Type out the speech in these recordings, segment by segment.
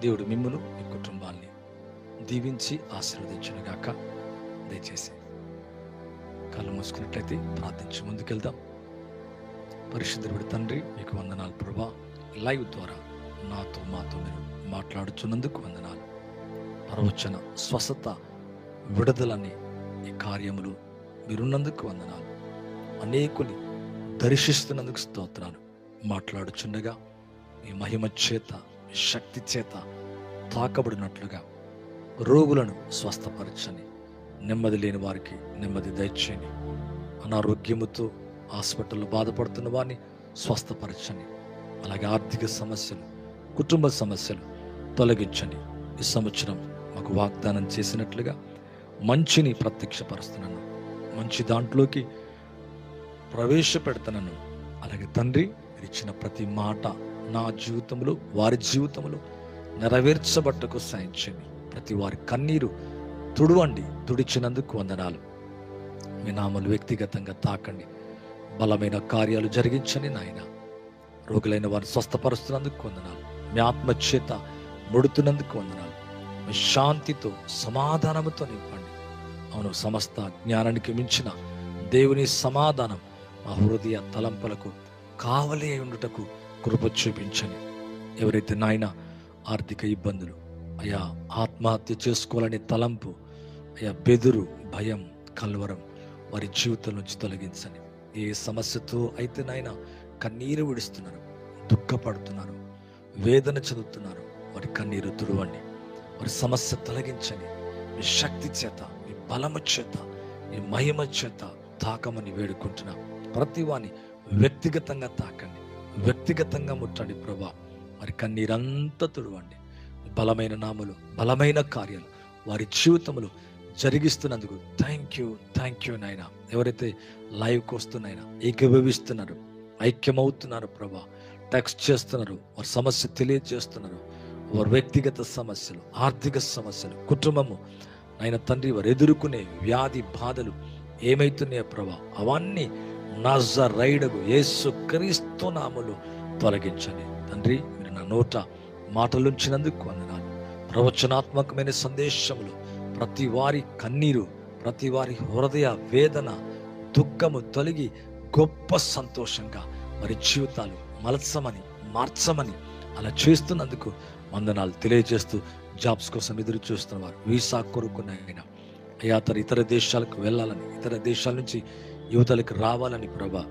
దేవుడు మిమ్మును మీ కుటుంబాన్ని దీవించి ఆశీర్వదించునుగాక. దయచేసి కళ్ళు మూసుకున్నట్లయితే ప్రార్థించి ముందుకెళ్దాం. పరిశుద్ధుడు తండ్రి మీకు వందనాలు ప్రభా. లైవ్ ద్వారా నాతో మాతో మీరు మాట్లాడుచున్నందుకు వందనాలు. ప్రవచన స్వస్థత విడుదలని ఈ కార్యములు మీరున్నందుకు వందనాలు. అనేకుని దర్శిస్తున్నందుకు స్తోత్రాలు. మాట్లాడుచుండగా మీ మహిమ చేత శక్తి చేత తాకబడినట్లుగా రోగులను స్వస్థపరచని నెమ్మది లేని వారికి నెమ్మది దయచేయని అనారోగ్యముతో హాస్పిటల్లో బాధపడుతున్న వారిని స్వస్థపరచని అలాగే ఆర్థిక సమస్యలు కుటుంబ సమస్యలు తొలగించని ఈ సంవత్సరం మాకు వాగ్దానం చేసినట్లుగా మంచిని ప్రత్యక్షపరుస్తున్నాను. మంచి దాంట్లోకి ప్రవేశపెడుతున్నాను. అలాగే తండ్రి ఇచ్చిన ప్రతి మాట నా జీవితంలో వారి జీవితంలో నెరవేర్చబట్టకు సాయించండి ప్రతి వారి కన్నీరు తుడవండి తుడిచినందుకు వందనాలు. మీ నామలు వ్యక్తిగతంగా తాకండి. బలమైన కార్యాలు జరిగించని నాయన. రోగులైన వారిని స్వస్థపరుస్తున్నందుకు వందనాలు. మీ ఆత్మ ముడుతున్నందుకు వందనాలు. మీ శాంతితో సమాధానముతో నింపండి. అవును సమస్త జ్ఞానానికి మించిన దేవుని సమాధానం మా హృదయ తలంపులకు కావలి ఉండుటకు కృప చూపించండి. ఎవరైతే నాయన ఆర్థిక ఇబ్బందులు అయా ఆత్మహత్య చేసుకోవాలనే తలంపు అయా బెదురు భయం కల్వరం వారి జీవితం నుంచి తొలగించండి. ఏ సమస్యతో అయితే నాయన కన్నీరు విడుస్తున్నారు దుఃఖపడుతున్నారు వేదన చదువుతున్నారు వారి కన్నీరు తుడవండి. వారి సమస్య తొలగించండి. మీ శక్తి చేత మీ బలము చేత మీ మహిమ చేత తాకమని వేడుకుంటున్నా. ప్రతి వాని వ్యక్తిగతంగా తాకండి. వ్యక్తిగతంగా ముట్టండి ప్రభా. వారి కన్నీరంతా తుడవండి. బలమైన నామలు బలమైన కార్యాలు వారి జీవితములు జరిగిస్తున్నందుకు థ్యాంక్ యూ థ్యాంక్ యూ నాయన. ఎవరైతే లైవ్కి వస్తున్నాయినా ఏకీభవిస్తున్నారు ఐక్యమవుతున్నారు ప్రభా టెక్స్ట్ చేస్తున్నారు వారి సమస్య తెలియజేస్తున్నారు వారి వ్యక్తిగత సమస్యలు ఆర్థిక సమస్యలు కుటుంబము ఆయన తండ్రి వారు ఎదుర్కొనే వ్యాధి బాధలు ఏమైతున్నాయో ప్రభా అవన్నీ నజరైడగు యేసు క్రీస్తు నామలు తొలగించని తండ్రి మీరు నా నోట మాటలుంచినందుకు వందనాలు. ప్రవచనాత్మకమైన సందేశములు ప్రతి వారి కన్నీరు ప్రతి వారి హృదయ వేదన దుఃఖము తొలగి గొప్ప సంతోషంగా మరి జీవితాలు మలసమని మార్చమని అలా చేస్తున్నందుకు వందనాలు తెలియజేస్తూ జాబ్స్ కోసం ఎదురు చూస్తున్న వారు వీసా అయినా అయ్యా ఇతర దేశాలకు వెళ్ళాలని ఇతర దేశాల నుంచి యువతలకు రావాలని ప్రభా.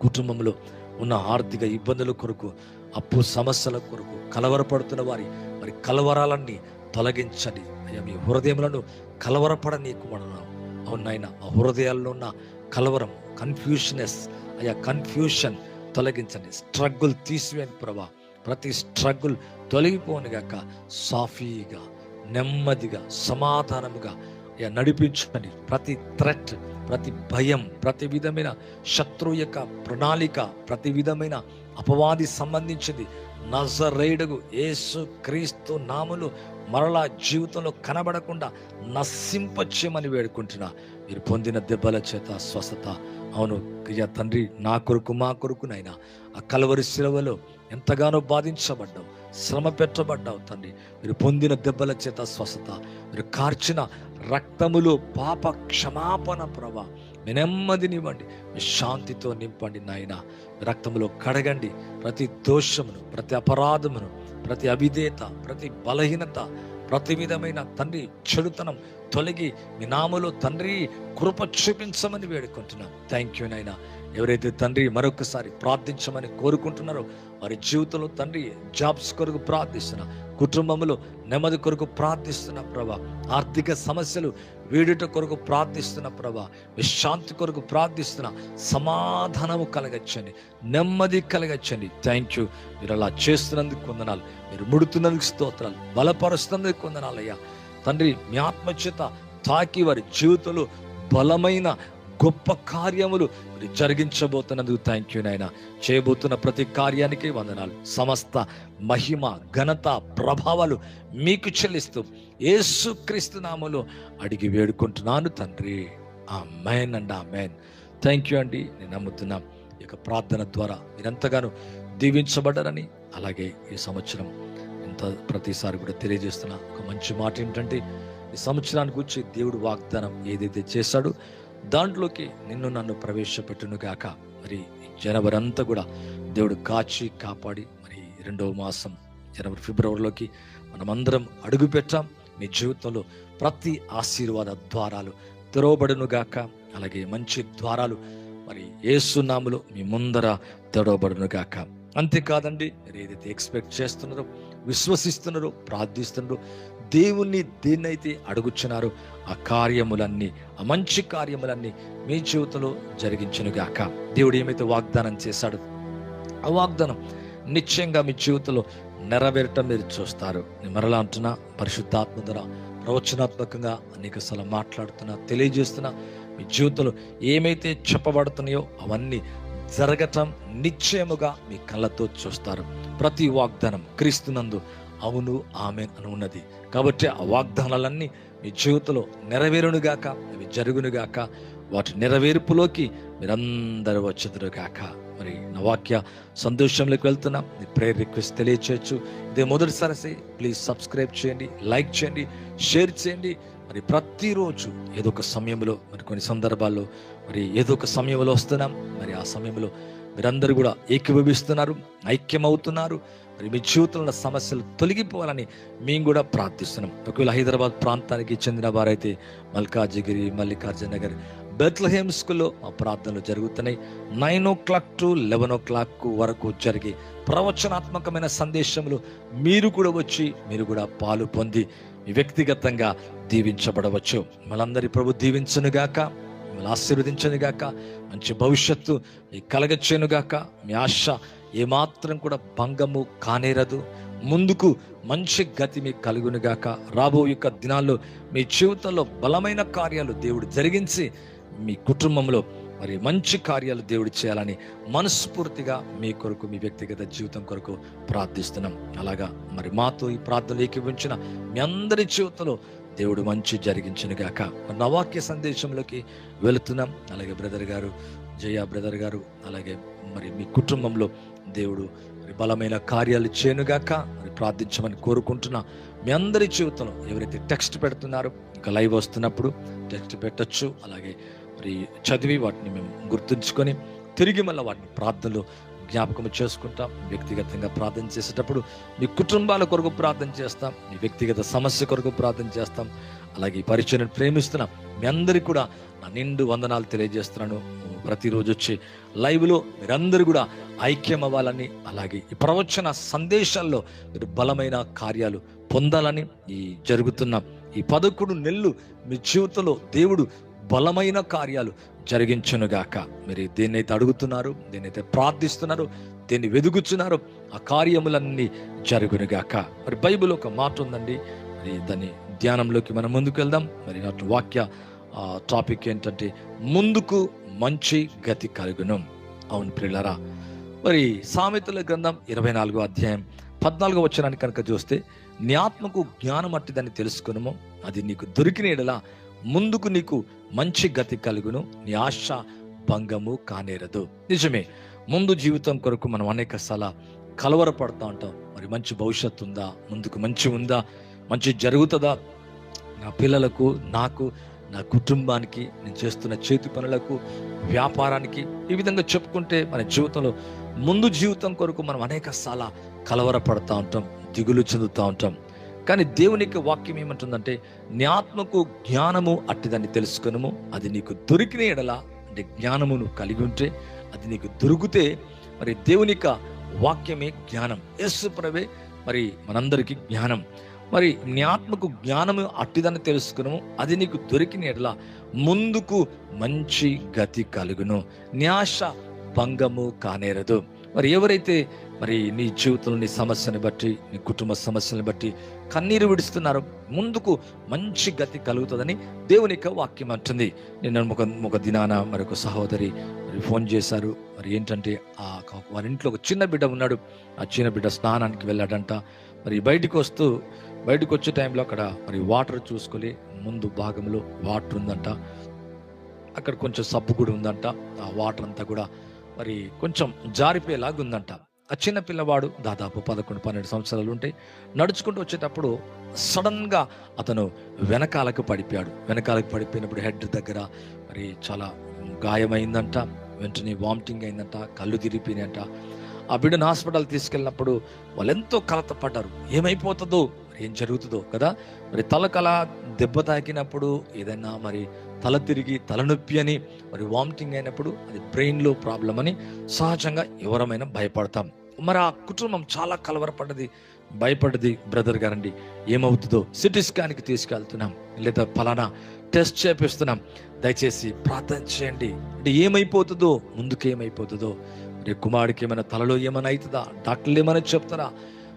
కుటుంబంలో ఉన్న ఆర్థిక ఇబ్బందుల కొరకు అప్పు సమస్యల కొరకు కలవరపడుతున్న వారి మరి కలవరాలన్నీ తొలగించండి. అయ్యా మీ హృదయములను కలవరపడనీకు మనను అవునాయన ఆ హృదయాల్లో ఉన్న కలవరం కన్ఫ్యూషనెస్ అయ్యా కన్ఫ్యూషన్ తొలగించండి. స్ట్రగుల్ తీసివేయండి ప్రభా. ప్రతి స్ట్రగుల్ తొలగిపోనుగాక సాఫీగా నెమ్మదిగా సమాధానముగా అయ్యా నడిపించండి. ప్రతి థ్రెట్ ప్రతి భయం ప్రతి విధమైన శత్రు యొక్క ప్రణాళిక ప్రతి విధమైన అపవాది సంబంధించింది. నజరేడుగు యేసు క్రీస్తు నాములు మరలా జీవితంలో కనబడకుండా నశింపచ్చేయమని వేడుకుంటున్నా. మీరు పొందిన దెబ్బల చేత స్వస్థత. అవును క్రియా తండ్రి నా కొరకు మా కొరకునైనా ఆ కలవరి శిలవలో ఎంతగానో బాధించబడ్డావు శ్రమ పెట్టబడ్డావు తండ్రి. మీరు పొందిన దెబ్బల చేత స్వస్థత. మీరు కార్చిన రక్తములో పాప క్షమాపణ ప్రభా. మీ నెమ్మదినివ్వండి మీ శాంతితో నింపండి నాయన. రక్తములో కడగండి. ప్రతి దోషమును ప్రతి అపరాధమును ప్రతి అవిధేత ప్రతి బలహీనత ప్రతి విధమైన తండ్రి చెడుతనం తొలగి మీ నామలో తండ్రి కృప చూపించమని వేడుకుంటున్నాను థ్యాంక్ యూ నాయన. ఎవరైతే తండ్రి మరొకసారి ప్రార్థించమని కోరుకుంటున్నారో వారి జీవితంలో తండ్రి జాబ్స్ కొరకు ప్రార్థిస్తున్నా కుటుంబంలో నెమ్మది కొరకు ప్రార్థిస్తున్న ప్రభా ఆర్థిక సమస్యలు వీడుట కొరకు ప్రార్థిస్తున్న ప్రభా విశ్రాంతి కొరకు ప్రార్థిస్తున్న సమాధానము కలగచ్చండి నెమ్మది కలగచ్చండి. థ్యాంక్ యూ మీరు అలా చేస్తున్నందుకు కొందనాలు మీరు ముడుతున్నందుకు స్తోత్రాలు. బలపరుస్తున్నందుకు కొందనాలయ్యా తండ్రి మీ ఆత్మచేత తాకి వారి జీవితంలో బలమైన గొప్ప కార్యములు మీరు జరిగించబోతున్నందుకు థ్యాంక్ యూ నాయన. చేయబోతున్న ప్రతి కార్యానికి వందనాలు. సమస్త మహిమ ఘనత ప్రభావాలు మీకు చెల్లిస్తూ యేసుక్రీస్తు నామలో అడిగి వేడుకుంటున్నాను తండ్రి. ఆ మెయిన్ అండ్ ఆ మేన్ థ్యాంక్ యూ అండి. నేను నమ్ముతున్నా ఈ యొక్క ప్రార్థన ద్వారా మీరెంతగానో దీవించబడ్డారని అలాగే ఈ సంవత్సరం ఇంత ప్రతిసారి కూడా తెలియజేస్తున్న ఒక మంచి మాట ఏంటంటే ఈ సంవత్సరానికి వచ్చి దేవుడు వాగ్దానం ఏదైతే చేశాడో దాంట్లోకి నిన్ను నన్ను ప్రవేశపెట్టును గాక మరి జనవరి అంతా కూడా దేవుడు కాచి కాపాడి మరి రెండవ మాసం జనవరి ఫిబ్రవరిలోకి మనమందరం అడుగు పెట్టాం. మీ జీవితంలో ప్రతి ఆశీర్వాద ద్వారాలు తెరవబడునుగాక. అలాగే మంచి ద్వారాలు మరి ఏసునాములు మీ ముందర తెరవబడునుగాక. అంతేకాదండి మీరు ఏదైతే ఎక్స్పెక్ట్ చేస్తున్నారో విశ్వసిస్తున్నారో ప్రార్థిస్తున్నారో దేవుణ్ణి దేన్నైతే అడుగుచున్నారో ఆ కార్యములన్నీ ఆ మంచి కార్యములన్నీ మీ జీవితంలో జరిగించనుగాక దేవుడు ఏమైతే వాగ్దానం చేశాడు ఆ వాగ్దానం నిశ్చయంగా మీ జీవితంలో నెరవేరటం మీరు చూస్తారు. నేను మరలా అంటున్నా పరిశుద్ధాత్మ ద్వారా ప్రవచనాత్మకంగా అనేక సార్లు మాట్లాడుతున్నా తెలియజేస్తున్నా మీ జీవితంలో ఏమైతే చెప్పబడుతున్నాయో అవన్నీ జరగటం నిశ్చయముగా మీ కళ్ళతో చూస్తారు. ప్రతి వాగ్దానం క్రీస్తునందు అవును ఆమె అని ఉన్నది. కాబట్టి ఆ వాగ్దానాలన్నీ మీ జీవితంలో నెరవేరునుగాక అవి జరుగునుగాక వాటి నెరవేర్పులోకి మీరందరూ వచ్చుదురుగాక. మరి నా వాక్య సంతోషంలోకి వెళ్తున్నా. మీ ప్రేయర్ రిక్వెస్ట్ తెలియచేయచ్చు. ఇదే మొదటిసారి ప్లీజ్ సబ్స్క్రైబ్ చేయండి లైక్ చేయండి షేర్ చేయండి. మరి ప్రతిరోజు ఏదో ఒక సమయంలో మరి కొన్ని సందర్భాల్లో మరి ఏదో ఒక సమయంలో వస్తున్నాం. మరి ఆ సమయంలో మీరందరూ కూడా ఏకీభవిస్తున్నారు ఐక్యమవుతున్నారు. మరి మీ జీవితంలో ఉన్న సమస్యలు తొలగిపోవాలని మేము కూడా ప్రార్థిస్తున్నాం. ఒకవేళ హైదరాబాద్ ప్రాంతానికి చెందిన వారైతే మల్కాజిగిరి మల్లికార్జున నగర్ బెత్లహేమ్ స్కూల్లో మా ప్రార్థనలు జరుగుతున్నాయి. Nine o'clock to eleven o'clock వరకు జరిగే ప్రవచనాత్మకమైన సందేశములు మీరు కూడా వచ్చి మీరు కూడా పాలు పొంది వ్యక్తిగతంగా దీవించబడవచ్చు. మనందరి ప్రభు దీవించనుగాక. మిమ్మల్ని ఆశీర్వదించనుగాక మంచి భవిష్యత్తు మీ కలగచ్చేనుగాక మీ ఆశ ఏమాత్రం కూడా భంగము కానేరదు. ముందుకు మంచి గతి మీకు కలుగునుగాక రాబో యొక్క దినాల్లో మీ జీవితంలో బలమైన కార్యాలు దేవుడు జరిగించి మీ కుటుంబంలో మరి మంచి కార్యాలు దేవుడు చేయాలని మనస్ఫూర్తిగా మీ కొరకు మీ వ్యక్తిగత జీవితం కొరకు ప్రార్థిస్తున్నాం. అలాగా మరి మాతో ఈ ప్రార్థనలు ఏకీవించిన మీ అందరి జీవితంలో దేవుడు మంచి జరిగించను గాక. నవాక్య సందేశంలోకి వెళుతున్నాం. అలాగే బ్రదర్ గారు జయ బ్రదర్ గారు అలాగే మరి మీ కుటుంబంలో దేవుడు బలమైన కార్యాలు చేయనుగాక మరి ప్రార్థించమని కోరుకుంటున్నా మీ అందరి జీవితంలో ఎవరైతే టెక్స్ట్ పెడుతున్నారో ఇంకా లైవ్ వస్తున్నప్పుడు టెక్స్ట్ పెట్టొచ్చు. అలాగే మరి చదివి వాటిని మేము గుర్తుంచుకొని తిరిగి మళ్ళీ వాటిని ప్రార్థనలు జ్ఞాపకం చేసుకుంటాం వ్యక్తిగతంగా ప్రార్థన చేసేటప్పుడు మీ కుటుంబాల కొరకు ప్రార్థన చేస్తాం మీ వ్యక్తిగత సమస్య కొరకు ప్రార్థన చేస్తాం. అలాగే ఈ పరిచయం ప్రేమిస్తున్నాం మీ అందరికీ కూడా నా నిండు వందనాలు తెలియజేస్తున్నాను. ప్రతిరోజు వచ్చి లైవ్లో మీరందరూ కూడా ఐక్యం అవ్వాలని అలాగే ఈ ప్రవచన సందేశాల్లో మీరు బలమైన కార్యాలు పొందాలని ఈ జరుగుతున్న ఈ పదకొండు నెలలు మీ జీవితంలో దేవుడు బలమైన కార్యాలు జరిగించునుగాక. మీరు దేన్నైతే అడుగుతున్నారు దేన్నైతే ప్రార్థిస్తున్నారు దేన్ని వెదుగుచున్నారు ఆ కార్యములన్నీ జరుగునుగాక. మరి బైబిల్ ఒక మాట ఉందండి. మరి దాన్ని ధ్యానంలోకి మనం ముందుకు వెళ్దాం మరి అటు వాక్య టాపిక్ ఏంటంటే ముందుకు మంచి గతి కలుగును. అవును ప్రిల్లరా మరి సామెతల గ్రంథం ఇరవై నాలుగో అధ్యాయం పద్నాలుగో వచ్చరానికి కనుక చూస్తే నీ ఆత్మకు జ్ఞానం అట్టిదని తెలుసుకునము. అది నీకు దొరికిన ఎడలా ముందుకు నీకు మంచి గతి కలుగును. నీ ఆశ భంగము కానేరదు. నిజమే ముందు జీవితం కొరకు మనం అనేక సార్లు కలవరపడతా ఉంటాం. మరి మంచి భవిష్యత్తు ఉందా? ముందుకు మంచి ఉందా? మంచి జరుగుతుందా? నా పిల్లలకు నాకు నా కుటుంబానికి నేను చేస్తున్న చేతి పనులకు వ్యాపారానికి ఈ విధంగా చెప్పుకుంటే మన జీవితంలో ముందు జీవితం కొరకు మనం అనేక సార్లు కలవరపడతా ఉంటాం దిగులు చెందుతూ ఉంటాం. కానీ దేవునికి వాక్యం ఏమంటుందంటే నీ ఆత్మకు జ్ఞానము అట్టిదని తెలుసుకునము. అది నీకు దొరికిన ఎడల అంటే జ్ఞానము నువ్వు కలిగి ఉంటే అది నీకు దొరికితే మరి దేవునిక వాక్యమే జ్ఞానం. యేసు ప్రభే మరి మనందరికీ జ్ఞానం. మరి నీ ఆత్మకు జ్ఞానము అట్టిదని తెలుసుకును అది నీకు దొరికిన ఎడల ముందుకు మంచి గతి కలుగును. న్యాశ భంగము కానేరదు. మరి ఎవరైతే మరి నీ జీవితంలో నీ సమస్యని బట్టి నీ కుటుంబ సమస్యలను బట్టి కన్నీరు విడుస్తున్నారు ముందుకు మంచి గతి కలుగుతుందని దేవుని యొక్క వాక్యం అంటుంది. నిన్న ఒక ఒక దినాన మరొక సహోదరి మరి ఫోన్ చేశారు. మరి ఏంటంటే ఆ వారి ఇంట్లో ఒక చిన్న బిడ్డ ఉన్నాడు. ఆ చిన్న బిడ్డ స్నానానికి వెళ్ళాడంట. మరి బయటకు వస్తూ బయటకు వచ్చే టైంలో అక్కడ మరి వాటర్ చూసుకొని ముందు భాగంలో వాటర్ ఉందంట. అక్కడ కొంచెం సబ్బు కూడా ఉందంట. ఆ వాటర్ అంతా కూడా మరి కొంచెం జారిపోయేలాగుందంట. ఆ చిన్న పిల్లవాడు దాదాపు పదకొండు పన్నెండు సంవత్సరాలు ఉంటాయి నడుచుకుంటూ వచ్చేటప్పుడు సడన్గా అతను వెనకాలకు పడిపోయాడు. వెనకాలకు పడిపోయినప్పుడు హెడ్ దగ్గర మరి చాలా గాయమైందంట వెంటనే వామిటింగ్ అయిందంట కళ్ళు తిరిగిపోయినాయంట. ఆ బిడ్డను హాస్పిటల్ తీసుకెళ్ళినప్పుడు వాళ్ళు ఎంతో కలత పడ్డారు ఏమైపోతుందో ఏం జరుగుతుందో కదా? మరి తలకల దెబ్బ తాకినప్పుడు ఏదైనా మరి తల తిరిగి తలనొప్పి అని మరి వామిటింగ్ అయినప్పుడు అది బ్రెయిన్లో ప్రాబ్లం అని సహజంగా ఎవరమైనా భయపడతాం. మరి ఆ కుటుంబం చాలా కలవరపడ్డది భయపడ్డది బ్రదర్ గారండి. ఏమవుతుందో సిటీ స్కాన్కి తీసుకెళ్తున్నాం లేదా ఫలానా టెస్ట్ చేపిస్తున్నాం. దయచేసి ప్రార్థన చేయండి. అంటే ఏమైపోతుందో ముందుకు ఏమైపోతుందో మరి కుమారుడికి ఏమైనా తలలో ఏమైనా అవుతుందా? డాక్టర్లు ఏమైనా చెప్తారా?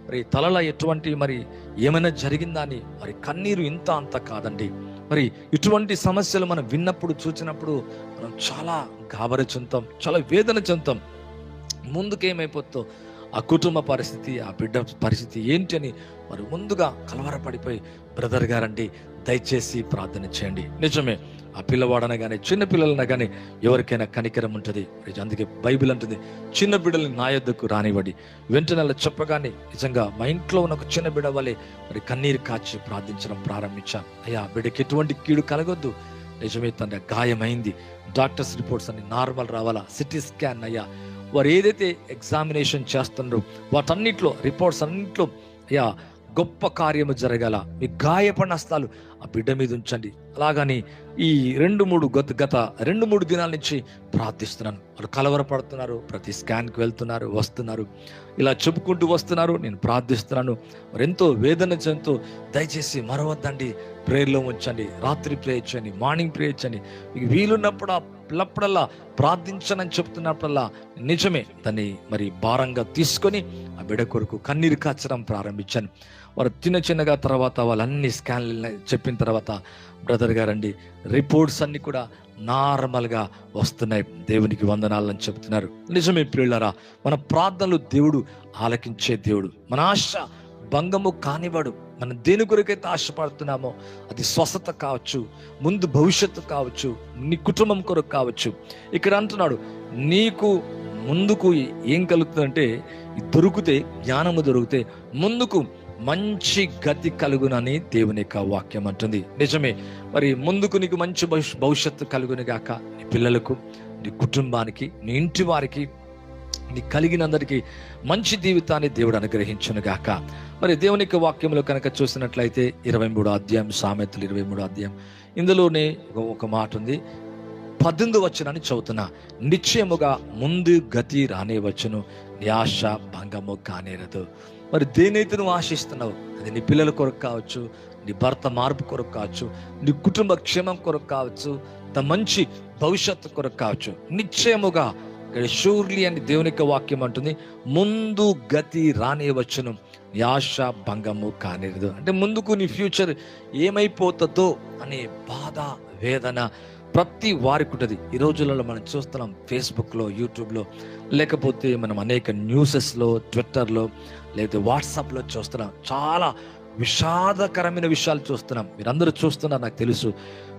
మరి తలలో ఎటువంటి మరి ఏమైనా జరిగిందా అని? మరి కన్నీరు ఇంత అంత కాదండి. మరి ఇటువంటి సమస్యలు మనం విన్నప్పుడు చూసినప్పుడు మనం చాలా గాబరి చెందుతాం చాలా వేదన చెందుతాం. ముందుకు ఆ కుటుంబ పరిస్థితి ఆ బిడ్డ పరిస్థితి ఏంటి అని మరి ముందుగా కలవరపడిపోయి బ్రదర్ గారండి దయచేసి ప్రార్థన చేయండి. నిజమే. ఆ పిల్లవాడన కానీ చిన్న పిల్లలన కానీ ఎవరికైనా కనికరం ఉంటుంది. అందుకే బైబిల్ అంటుంది చిన్న బిడ్డల్ని నా యొద్దకు రానివ్వండి. వెంటనే అలా చెప్పగానే నిజంగా మా ఇంట్లో ఉన్న ఒక చిన్న బిడ్డ వల్లే మరి కన్నీరు కాచి ప్రార్థించడం ప్రారంభించాం అయ్యా బిడ్డకి ఎటువంటి కీడు కలగొద్దు. నిజమే తన గాయమైంది. డాక్టర్స్ రిపోర్ట్స్ అన్ని నార్మల్ రావాలా? సిటీ స్కాన్ అయ్యా. వారు ఏదైతే ఎగ్జామినేషన్ చేస్తున్నారో వాటన్నిటిలో రిపోర్ట్స్ అన్నింటిలో అయ్యా గొప్ప కార్యము జరగాల. మీ గాయపడిన హస్తాలు ఆ బిడ్డ మీద ఉంచండి. అలాగని ఈ రెండు మూడు గత గత రెండు మూడు దినాల నుంచి ప్రార్థిస్తున్నాను. వాళ్ళు కలవరపడుతున్నారు ప్రతి స్కాన్కి వెళ్తున్నారు వస్తున్నారు. ఇలా చెప్పుకుంటూ వస్తున్నారు. నేను ప్రార్థిస్తున్నాను. మరి ఎంతో వేదన చెందుతూ దయచేసి మరవద్దండి. ప్రేయర్లో ఉంచండి. రాత్రి ప్రే చేయండి. మార్నింగ్ ప్రే చేయండి. మీకు వీలున్నప్పుడు పిల్లప్పుడల్లా ప్రార్థించనని చెప్తున్నప్పుడల్లా నిజమే. దాన్ని మరి భారంగా తీసుకొని ఆ బిడ కొరకు కన్నీరు కాచడం ప్రారంభించాను. వారు చిన్న చిన్నగా తర్వాత వాళ్ళన్ని స్కాన్లు చెప్పిన తర్వాత బ్రదర్ గారండి రిపోర్ట్స్ అన్ని కూడా నార్మల్గా వస్తున్నాయి. దేవునికి వందనాలని చెప్తున్నారు. నిజమే పిల్లరా మన ప్రార్థనలు దేవుడు ఆలకించే దేవుడు. మన ఆశ భంగము కానివాడు మనం దేని కొరకైతే ఆశపడుతున్నామో అది స్వస్థత కావచ్చు ముందు భవిష్యత్తు కావచ్చు నీ కుటుంబం కొరకు కావచ్చు. ఇక్కడ అంటున్నాడు నీకు ముందుకు ఏం కలుగుతుందంటే దొరికితే జ్ఞానము దొరికితే ముందుకు మంచి గతి కలుగునని దేవుని యొక్క వాక్యం అంటుంది. నిజమే మరి ముందుకు నీకు మంచి భవిష్యత్తు కలుగుని గాక నీ పిల్లలకు నీ కుటుంబానికి నీ ఇంటి వారికి నీ కలిగినందరికీ మంచి జీవితాన్ని దేవుడు అనుగ్రహించను గాక మరి దేవుని వాక్యంలో కనుక చూసినట్లయితే ఇరవై మూడో అధ్యాయం సామెతలు ఇరవై మూడో అధ్యాయం. ఇందులోనే ఒక మాట ఉంది. పద్దెనిమిది వచ్చునని చదువుతున్నా. నిశ్చయముగా ముందు గతి రానే వచ్చును. నియాశ భంగము కానేరదు. మరి దేనైతే నువ్వు ఆశిస్తున్నావు అది నీ పిల్లల కొరకు కావచ్చు నీ భర్త మార్పు కొరకు కావచ్చు నీ కుటుంబ క్షేమం కొరకు కావచ్చు ద మంచి భవిష్యత్తు కొరకు కావచ్చు నిశ్చయముగా ఇక్కడ షూర్లీ అని దేవుని యొక్క వాక్యం అంటుంది ముందు గతి రాని వచ్చును యాశ భంగము కానిరదు. అంటే ముందుకు నీ ఫ్యూచర్ ఏమైపోతుందో అనే బాధ వేదన ప్రతి వారికి ఉంటుంది. ఈ రోజులలో మనం చూస్తున్నాం ఫేస్బుక్లో యూట్యూబ్లో లేకపోతే మనం అనేక న్యూసెస్లో ట్విట్టర్లో లేకపోతే వాట్సాప్లో చూస్తున్నాం. చాలా విషాదకరమైన విషయాలు చూస్తున్నాం. మీరందరూ చూస్తున్నారు నాకు తెలుసు.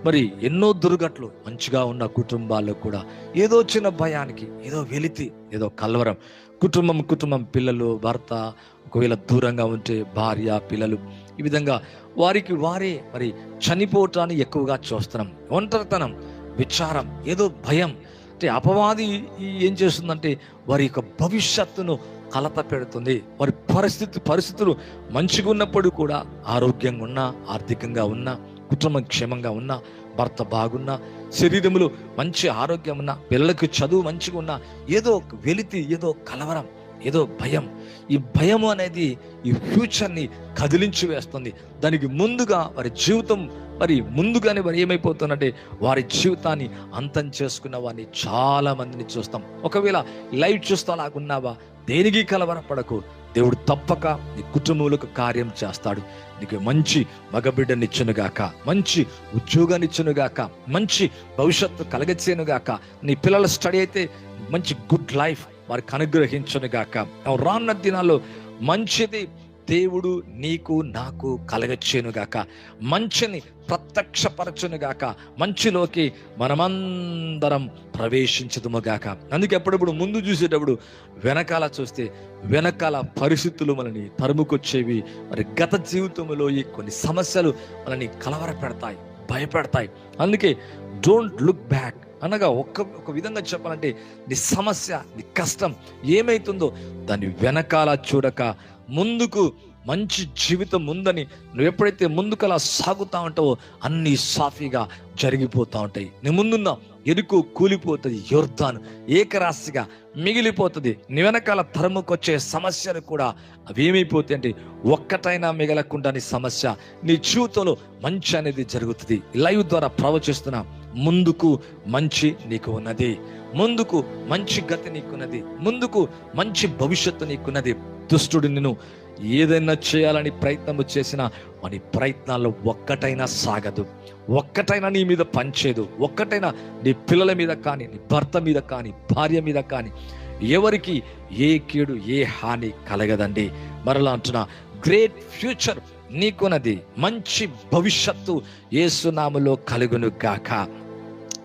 మరి ఎన్నో దుర్ఘట్లు మంచిగా ఉన్న కుటుంబాల్లో కూడా ఏదో చిన్న భయానికి ఏదో వెలితి ఏదో కలవరం. కుటుంబం కుటుంబం పిల్లలు భర్త ఒకవేళ దూరంగా ఉంటే భార్య పిల్లలు ఈ విధంగా వారికి వారే మరి చనిపోవటాన్ని ఎక్కువగా చూస్తున్నాం. ఒంటరితనం విచారం ఏదో భయం. అంటే అపవాది ఏం చేస్తుందంటే వారి యొక్క భవిష్యత్తును కలత పెడుతుంది. వారి పరిస్థితి పరిస్థితులు మంచిగా ఉన్నప్పుడు కూడా ఆరోగ్యంగా ఉన్నా ఆర్థికంగా ఉన్నా కుటుంబం క్షేమంగా ఉన్నా భర్త బాగున్నా శరీరములు మంచి ఆరోగ్యం ఉన్నా పిల్లలకు చదువు మంచిగా ఉన్నా ఏదో వెలితి ఏదో కలవరం ఏదో భయం. ఈ భయము అనేది ఈ ఫ్యూచర్ని కదిలించి వేస్తుంది. దానికి ముందుగా వారి జీవితం మరి ముందుగానే మరి ఏమైపోతుందంటే వారి జీవితాన్ని అంతం చేసుకున్న వారిని చాలా మందిని చూస్తాం. ఒకవేళ లైవ్ చూస్తా లాగున్నావా దేనికి కలవరపడకు దేవుడు తప్పక నీ కుటుంబంలో కార్యం చేస్తాడు. నీకు మంచి మగబిడ్డనిచ్చునుగాక మంచి ఉద్యోగాన్నిచ్చునుగాక మంచి భవిష్యత్తు కలగచ్చేనుగాక నీ పిల్లల స్టడీ అయితే మంచి గుడ్ లైఫ్ వారికి అనుగ్రహించునుగాక. రానున్న దినాల్లో మంచిది దేవుడు నీకు నాకు కలగచ్చేనుగాక మంచిని ప్రత్యక్షపరచునుగాక. మంచిలోకి మనమందరం ప్రవేశించదుముగాక. అందుకే ఎప్పుడప్పుడు ముందు చూసేటప్పుడు వెనకాల చూస్తే వెనకాల పరిస్థితులు మనని తరుముకొచ్చేవి. మరి గత జీవితంలో ఈ కొన్ని సమస్యలు మనని కలవరపెడతాయి భయపెడతాయి. అందుకే డోంట్ లుక్ బ్యాక్. అనగా ఒక్క ఒక విధంగా చెప్పాలంటే నీ సమస్య నీ కష్టం ఏమైతుందో దాన్ని వెనకాల చూడక ముందుకు మంచి జీవితం ఉందని నువ్వు ఎప్పుడైతే ముందుకు అలా సాగుతా ఉంటావో అన్ని సాఫీగా జరిగిపోతూ ఉంటాయి. నీ ముందున్న ఎరుకు కూలిపోతుంది యోర్ధాను ఏకరాశిగా మిగిలిపోతుంది. నీ వెనకాల తరముకొచ్చే సమస్యలు కూడా అవి ఏమైపోతాయి అంటే ఒక్కటైనా మిగలకుండా నీ సమస్య నీ జీవితంలో మంచి అనేది జరుగుతుంది. లైవ్ ద్వారా ప్రవచిస్తున్న ముందుకు మంచి నీకు ఉన్నది ముందుకు మంచి గతి నీకున్నది ముందుకు మంచి భవిష్యత్తు నీకున్నది. దుష్టుడు నిన్ను ఏదైనా చేయాలని ప్రయత్నము చేసినా వాని ప్రయత్నాల్లో ఒక్కటైనా సాగదు. ఒక్కటైనా నీ మీద పనిచేయదు. ఒక్కటైనా నీ పిల్లల మీద కానీ నీ భర్త మీద కానీ భార్య మీద కానీ ఎవరికి ఏ కీడు ఏ హాని కలగదండి. మరలా అంటున్నా గ్రేట్ ఫ్యూచర్ నీకున్నది. మంచి భవిష్యత్తు ఏసునాములో కలుగును గాక.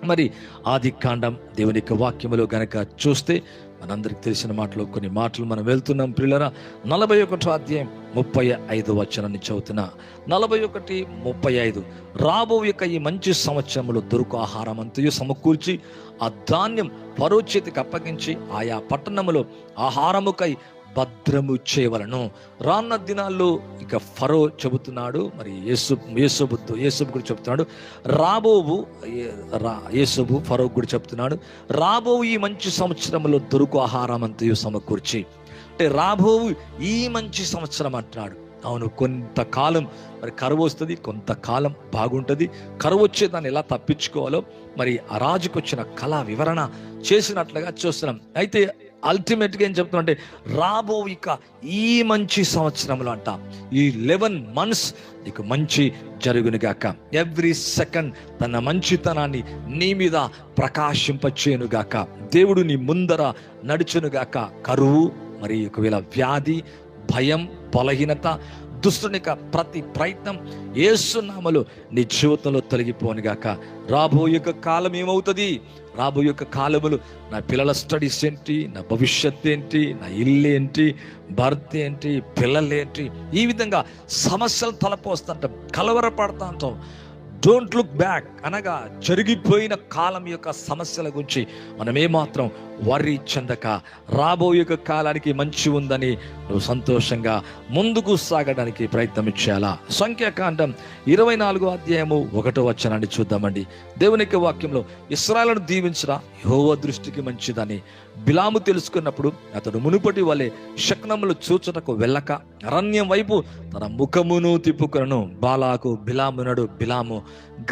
మరి ఆది కాండం దేవుని యొక్క వాక్యములో గనక చూస్తే మనందరికి తెలిసిన మాటలు కొన్ని మాటలు మనం వెళ్తున్నాం. పిల్లరా నలభై ఒకటో అధ్యాయం ముప్పై ఐదు వచనాన్ని చదువుతున్నా నలభై ఒకటి ముప్పై ఐదు. రాబో యొక్క ఈ మంచి సంవత్సరంలో దొరుకు ఆహారం అంతయు సమకూర్చి ఆ ధాన్యం పరోచేతికి అప్పగించి ఆయా పట్టణములో ఆహారముకై భద్రము చేయవలను. రాన్న దినాల్లో ఇక ఫరో చెబుతున్నాడు మరి యేసు యేసుబుతో యేసుబు కూడా చెబుతున్నాడు. రాబోవు రా యేసుబు ఫరో కూడా చెప్తున్నాడు రాబోవు ఈ మంచి సంవత్సరంలో దొరుకు ఆహారం అంతయు సమకూర్చి. అంటే రాబోవు ఈ మంచి సంవత్సరం అంటున్నాడు. అవును కొంతకాలం మరి కరువు వస్తుంది కొంతకాలం బాగుంటుంది. కరువు వచ్చే దాన్ని ఎలా తప్పించుకోవాలో మరి ఆ రాజుకు వచ్చిన కళ వివరణ చేసినట్లుగా చూస్తున్నాం. అయితే అల్టిమేట్గా ఏం చెప్తున్నా రాబో ఇక ఈ మంచి సంవత్సరంలో అంట. ఈ లెవెన్ మంత్స్ నీకు మంచి జరుగునుగాక ఎవ్రీ సెకండ్ తన మంచితనాన్ని నీ మీద ప్రకాశింపచేయునుగాక దేవుడు నీ ముందర నడుచునుగాక కరువు మరి ఒకవేళ వ్యాధి భయం బలహీనత దుష్టునిక ప్రతి ప్రయత్నం ఏసునామలు నీ జీవితంలో తొలగిపోనుగాక రాబోయే కాలం ఏమవుతుంది? రాబోయే కాలములు నా పిల్లల స్టడీస్ ఏంటి? నా భవిష్యత్ ఏంటి? నా ఇల్లు ఏంటి? భర్త ఏంటి? పిల్లలు ఏంటి? ఈ విధంగా సమస్యలు తలపోస్తుంటాం కలవరపడతా ఉంటాం. డోంట్ లుక్ బ్యాక్ అనగా జరిగిపోయిన కాలం యొక్క సమస్యల గురించి మనం ఏమాత్రం వరి చెందక రాబోయే కాలానికి మంచి ఉందని నువ్వు సంతోషంగా ముందుకు సాగడానికి ప్రయత్నం చేయాలా? సంఖ్యాకాండం ఇరవై నాలుగో అధ్యాయము ఒకటో వచ్చనాన్ని చూద్దామండి. దేవుని యొక్క వాక్యంలో ఇస్రాయలను దీవించరా యెహోవా దృష్టికి మంచిదని బిలాము తెలుసుకున్నప్పుడు అతడు మునుపటి వలె శక్నములు చూచుటకు వెళ్ళక అరణ్యం వైపు తన ముఖమును తిప్పుకొనను. బాలాకు బిలామునడు Balaam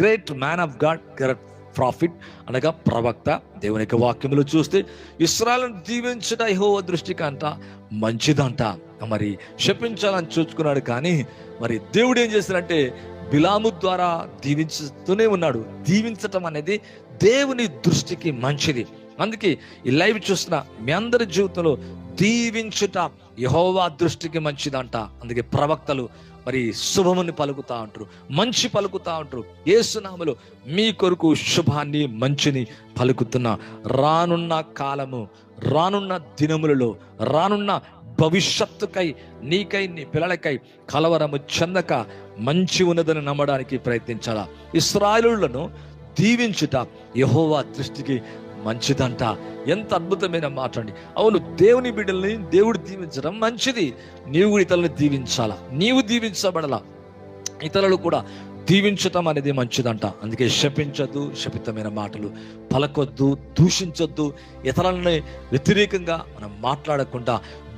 great man of God great prophet అనగా ప్రవక్త. దేవుని యొక్క వాక్యములు చూస్తే ఇస్రాలను దీవించట యహో దృష్టికి అంట మంచిదంట. మరి శపించాలని చూసుకున్నాడు కానీ మరి దేవుడు ఏం చేశాడంటే బిలాము ద్వారా దీవించుతూనే ఉన్నాడు. దీవించటం అనేది దేవుని దృష్టికి మంచిది. అందుకే ఈ లైవ్ చూసిన మీ అందరి జీవితంలో దీవించుట యహోవా దృష్టికి మంచిదంట. అందుకే ప్రవక్తలు మరి శుభముని పలుకుతా ఉంటారు మంచి పలుకుతా ఉంటారు ఏసునామలు మీ కొరకు శుభాన్ని మంచిని పలుకుతున్న రానున్న కాలము రానున్న దినములలో రానున్న భవిష్యత్తుకై నీకై నీ పిల్లలకై కలవరము చెందక మంచి ఉన్నదని నమ్మడానికి ప్రయత్నించాలా? ఇస్రాయలులను దీవించుట యహోవా దృష్టికి మంచిదంట. ఎంత అద్భుతమైన మాట అండి. అవును దేవుని బిడ్డల్ని దేవుడు దీవించడం మంచిది. నీవు కూడా ఇతరులను దీవించాలా? నీవు దీవించబడలా? ఇతరులు కూడా దీవించటం అనేది మంచిదంట. అందుకే శపించద్దు శపితమైన మాటలు పలకొద్దు దూషించొద్దు. ఇతరులని వ్యతిరేకంగా మనం మాట్లాడకుండా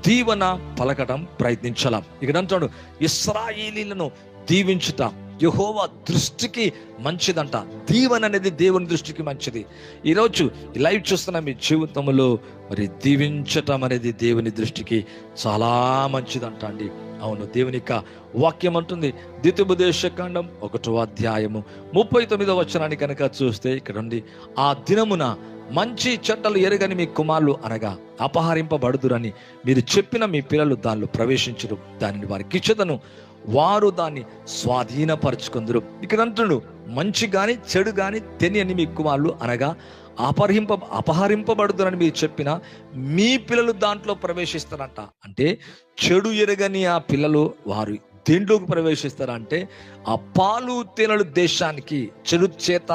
దీవన పలకటం ప్రయత్నించాల? ఇక్కడ అంటాడు ఇస్రాయేలీలను దీవించుట యహోవా దృష్టికి మంచిదంట. దీవెన అనేది దేవుని దృష్టికి మంచిది. ఈరోజు ఈ లైవ్ చూస్తున్న మీ జీవితంలో మరి దీవించటం అనేది దేవుని దృష్టికి చాలా మంచిదంట అండి. అవును దేవుని యొక్క వాక్యం అంటుంది. ద్వితీయోపదేశ కాండం ఒకటో అధ్యాయము ముప్పై తొమ్మిదో వచనాన్ని కనుక చూస్తే ఇక్కడ ఉంది ఆ దినమున మంచి చెట్టలు ఎరగని మీ కుమారులు అనగా అపహరింపబడుదురని మీరు చెప్పిన మీ పిల్లలు దానిలో ప్రవేశించరు. దానిని వారికి ఇచ్చదను. వారు దాన్ని స్వాధీనపరచుకుందరు. ఇక్కడ అంటుడు మంచి గాని చెడు గాని తెలియని మీ కుమారులు అనగా అపహరింప అపహరింపబడుతున్నారని మీరు చెప్పిన మీ పిల్లలు దాంట్లో ప్రవేశిస్తారంట. అంటే చెడు ఎరగని ఆ పిల్లలు వారు దేంట్లోకి ప్రవేశిస్తారంటే ఆ పాలు తేనెలు దేశానికి చెడు చేత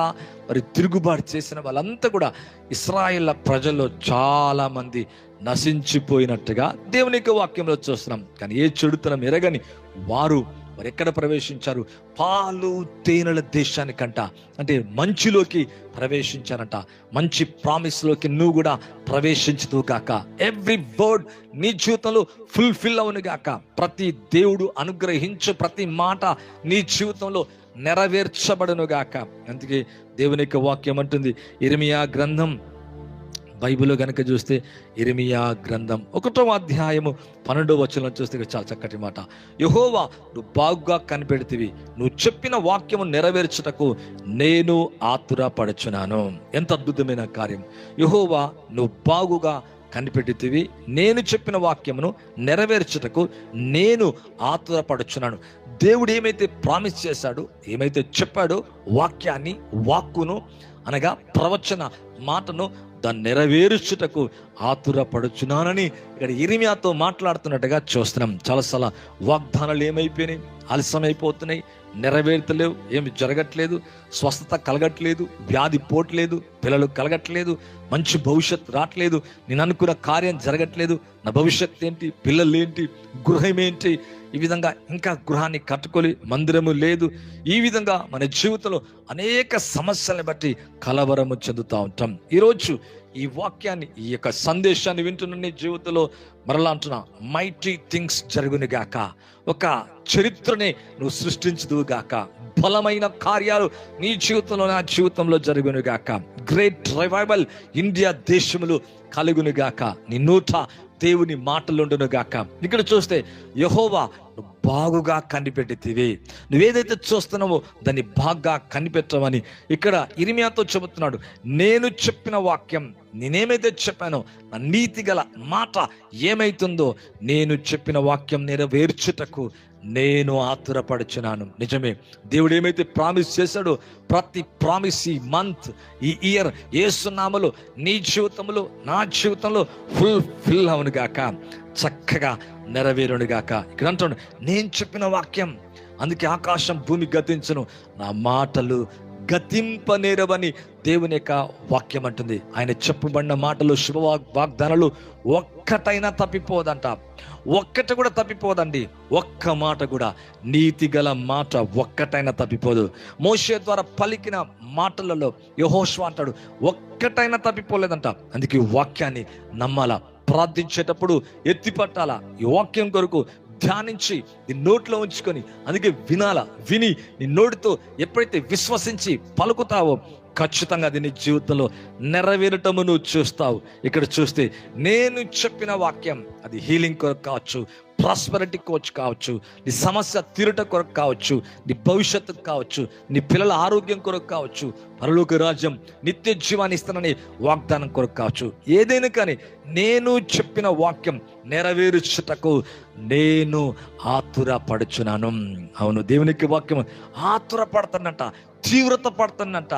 మరి తిరుగుబాటు చేసిన వాళ్ళంతా కూడా ఇస్రాయిల్ ప్రజల్లో చాలామంది నశించిపోయినట్టుగా దేవుని యొక్క వాక్యంలో చూస్తున్నాం. కానీ ఏ చెడుతనం ఎరగని వారు మరి ఎక్కడ ప్రవేశించారు? పాలు తేనెల దేశానికంట. అంటే మంచిలోకి ప్రవేశించారంట. మంచి ప్రామిస్లోకి నువ్వు కూడా ప్రవేశించదు గాక. ఎవ్రీ వర్డ్ నీ జీవితంలో ఫుల్ఫిల్ అవును గాక. ప్రతి దేవుడు అనుగ్రహించు ప్రతి మాట నీ జీవితంలో నెరవేర్చబడును గాక. అందుకే దేవుని యొక్క వాక్యం అంటుంది ఇరిమియా గ్రంథం బైబిల్లో కనుక చూస్తే ఇరిమియా గ్రంథం ఒకటో అధ్యాయము పన్నెండో వచనం చూస్తే చాలా చక్కటి మాట. యహోవా నువ్వు బాగుగా కనిపెడితివి. నువ్వు చెప్పిన వాక్యము నెరవేర్చుటకు నేను ఆతురపడుచున్నాను. ఎంత అద్భుతమైన కార్యం. యహోవా నువ్వు బాగుగా కనిపెట్టితివి నేను చెప్పిన వాక్యమును నెరవేర్చుటకు నేను ఆతురపడుచున్నాను. దేవుడు ఏమైతే ప్రామిస్ చేశాడో ఏమైతే చెప్పాడో వాక్యాన్ని వాక్కును అనగా ప్రవచన మాటను దాన్ని నెరవేర్చుటకు ఆతురపడుచున్నానని ఇక్కడ ఇరిమియాతో మాట్లాడుతున్నట్టుగా చూస్తున్నాం. చాలాసార్లు వాగ్దానాలు ఏమైపోయినాయి? ఆలస్యమైపోతున్నాయి. నెరవేర్తలేవు ఏమి జరగట్లేదు స్వస్థత కలగట్లేదు వ్యాధి పోట్లేదు పిల్లలు కలగట్లేదు మంచి భవిష్యత్తు రావట్లేదు నేను అనుకున్న కార్యం జరగట్లేదు నా భవిష్యత్తు ఏంటి పిల్లలు ఏంటి గృహం ఏంటి ఈ విధంగా ఇంకా గృహాన్ని కట్టుకొని మందిరము లేదు ఈ విధంగా మన జీవితంలో అనేక సమస్యలను బట్టి కలవరము చెందుతూ ఉంటాం. ఈరోజు ఈ వాక్యాన్ని ఈ యొక్క సందేశాన్ని వింటున్న నీ జీవితంలో మరలా అంటున్నా మైటీ థింగ్స్ జరుగును గాక. ఒక చరిత్రని నువ్వు సృష్టించదు గాక. బలమైన కార్యాలు నీ జీవితంలో నా జీవితంలో జరుగును గాక. గ్రేట్ రివైవల్ ఇండియా దేశములు కలుగును గాక. నీ నూట దేవుని మాటలుండును గాక. ఇక్కడ చూస్తే యహోవా నువ్వు బాగుగా కనిపెట్టితివి. నువ్వేదైతే చూస్తున్నావో దాన్ని బాగా కనిపెట్టమని ఇక్కడ ఇరిమియాతో చెబుతున్నాడు. నేను చెప్పిన వాక్యం నేనేమైతే చెప్పానో నా నీతి గల మాట ఏమైతుందో నేను చెప్పిన వాక్యం నెరవేర్చుటకు నేను ఆతురపడుచున్నాను. నిజమే దేవుడు ఏమైతే ప్రామిస్ చేశాడో ప్రతి ప్రామిస్ ఈ మంత్ ఈ ఇయర్ ఏసునామలు నీ జీవితంలో నా జీవితంలో ఫుల్ ఫిల్ అవును గాక చక్కగా నెరవేరును గాక. ఇక్కడ అంటాడు నేను చెప్పిన వాక్యం అందుకే ఆకాశం భూమి గతించను నా మాటలు గతింపనేరవని దేవుని యొక్క వాక్యం అంటుంది. ఆయన చెప్పబడిన మాటలు శుభ వాగ్దానాలు ఒక్కటైనా తప్పిపోదంట. ఒక్కటి కూడా తప్పిపోదండి. ఒక్క మాట కూడా నీతి గల మాట ఒక్కటైనా తప్పిపోదు. మోషే ద్వారా పలికిన మాటలలో యహోష్వ అంటాడు ఒక్కటైనా తప్పిపోలేదంట. అందుకే వాక్యాన్ని నమ్మాలా ప్రార్థించేటప్పుడు ఎత్తిపట్టాలా. ఈ వాక్యం కొరకు ధ్యానించి నీ నోట్లో ఉంచుకొని అందుకే వినాలా విని నీ నోటితో ఎప్పుడైతే విశ్వసించి పలుకుతావో ఖచ్చితంగా అది నీ జీవితంలో నెరవేరటము నువ్వు చూస్తావు. ఇక్కడ చూస్తే నేను చెప్పిన వాక్యం అది హీలింగ్ కొరకు కావచ్చు ప్రాస్పరిటీ కోచ్ కావచ్చు నీ సమస్య తీరుట కొరకు కావచ్చు నీ భవిష్యత్తు కావచ్చు నీ పిల్లల ఆరోగ్యం కొరకు కావచ్చు పరలోక రాజ్యం నిత్య జీవాన్ని ఇస్తానని వాగ్దానం కొరకు కావచ్చు. ఏదైనా కానీ నేను చెప్పిన వాక్యం నెరవేర్చుటకు నేను ఆతురపడుచున్నాను. అవును దేవునికి వాక్యం ఆతురపడుతున్నట తీవ్రత పడుతున్నట్ట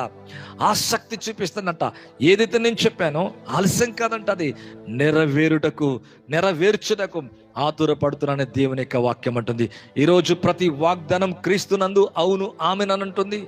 ఆసక్తి చూపిస్తున్నట్ట ఏదైతే నేను చెప్పానో ఆలస్యం కాదంట అది. నెరవేరుటకు నెరవేర్చుటకు ఆతురపడుతున్నానే దేవుని యొక్క వాక్యం అంటుంది. ఈరోజు ప్రతి వాగ్దానం క్రీస్తునందు అవును ఆమెనంటుంది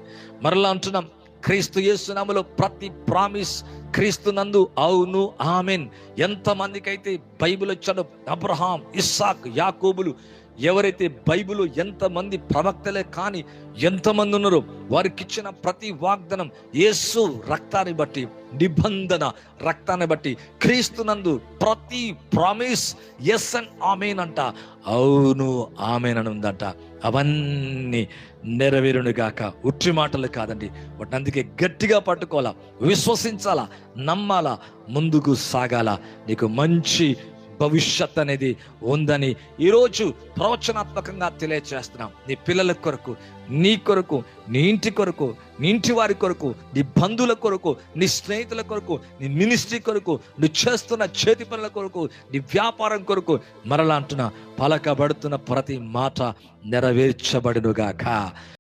మరలా అంటున్నాం క్రీస్తు యేసునామలో ప్రతి ప్రామిస్ క్రీస్తునందు అవును ఆమెన్. ఎంతమందికైతే బైబిల్ వచ్చాడో అబ్రహాం ఇస్సాక్ యాకోబులు ఎవరైతే బైబిల్ ఎంతమంది ప్రవక్తలే కానీ ఎంతమంది ఉన్నారో వారికి ఇచ్చిన ప్రతి వాగ్దనం యేసు రక్తాన్ని బట్టి నిబంధన రక్తాన్ని బట్టి క్రీస్తునందు ప్రతి ప్రామిస్ ఎస్ అండ్ ఆమెన్ అంట. అవును ఆమెన్ అని ఉందంట. అవన్నీ నెరవేరును గాక. ఉట్టి మాటలు కాదండి. వాటిని అందుకే గట్టిగా పట్టుకోవాలా విశ్వసించాలా నమ్మాలా ముందుకు సాగాల. నీకు మంచి భవిష్యత్ అనేది ఉందని ఈరోజు ప్రవచనాత్మకంగా తెలియచేస్తున్నాం. నీ పిల్లల కొరకు నీ కొరకు నీ ఇంటి కొరకు నీ ఇంటి వారి కొరకు నీ బంధువుల కొరకు నీ స్నేహితుల కొరకు నీ మినిస్ట్రీ కొరకు నువ్వు చేస్తున్న చేతి పనుల కొరకు నీ వ్యాపారం కొరకు మరలా అంటున్నా పలకబడుతున్న ప్రతి మాట నెరవేర్చబడునుగాక.